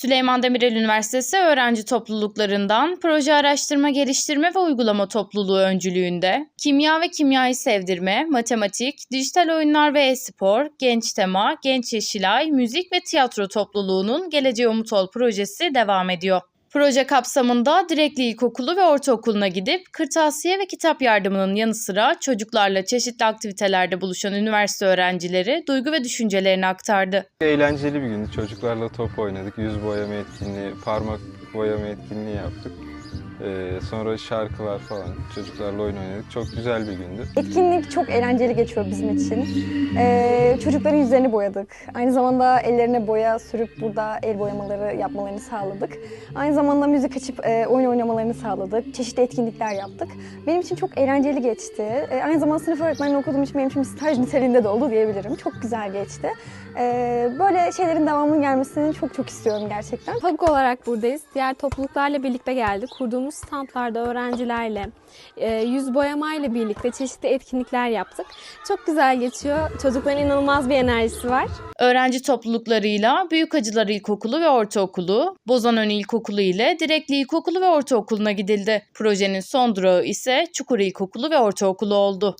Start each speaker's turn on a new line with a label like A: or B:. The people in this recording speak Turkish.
A: Süleyman Demirel Üniversitesi öğrenci topluluklarından Proje Araştırma Geliştirme ve Uygulama Topluluğu öncülüğünde kimya ve kimyayı sevdirme, matematik, dijital oyunlar ve e-spor, genç tema, genç yeşilay, müzik ve tiyatro topluluğunun Geleceğe Umut Ol projesi devam ediyor. Proje kapsamında Direkli İlkokulu ve Ortaokulu'na gidip kırtasiye ve kitap yardımının yanı sıra çocuklarla çeşitli aktivitelerde buluşan üniversite öğrencileri duygu ve düşüncelerini aktardı.
B: Eğlenceli bir gündü. Çocuklarla top oynadık. Yüz boyama etkinliği, parmak boyama etkinliği yaptık. Ee, sonra şarkılar falan çocuklarla oyun oynadık. Çok güzel bir gündü.
C: Etkinlik çok eğlenceli geçiyor bizim için. Ee, çocukların yüzlerini boyadık. Aynı zamanda ellerine boya sürüp burada el boyamaları yapmalarını sağladık. Aynı zamanda müzik açıp e, oyun oynamalarını sağladık. Çeşitli etkinlikler yaptık. Benim için çok eğlenceli geçti. E, aynı zamanda sınıf öğretmenliği okuduğum için benim için staj niteliğinde de oldu diyebilirim. Çok güzel geçti. E, böyle şeylerin devamının gelmesini çok çok istiyorum gerçekten.
D: TOG olarak buradayız. Diğer topluluklarla birlikte geldik. Kurduğumuz standlarda öğrencilerle, e, yüz boyamayla birlikte çeşitli etkinlikler yaptık. Çok güzel geçiyor. Çocukların inanılmaz bir enerjisi var.
A: Öğrenci topluluklarıyla Büyükacılar İlkokulu ve Ortaokulu, Bozanön İlkokulu ile Direkli İlkokulu ve Ortaokulu'na gidildi. Projenin son durağı ise Çukur İlkokulu ve Ortaokulu oldu.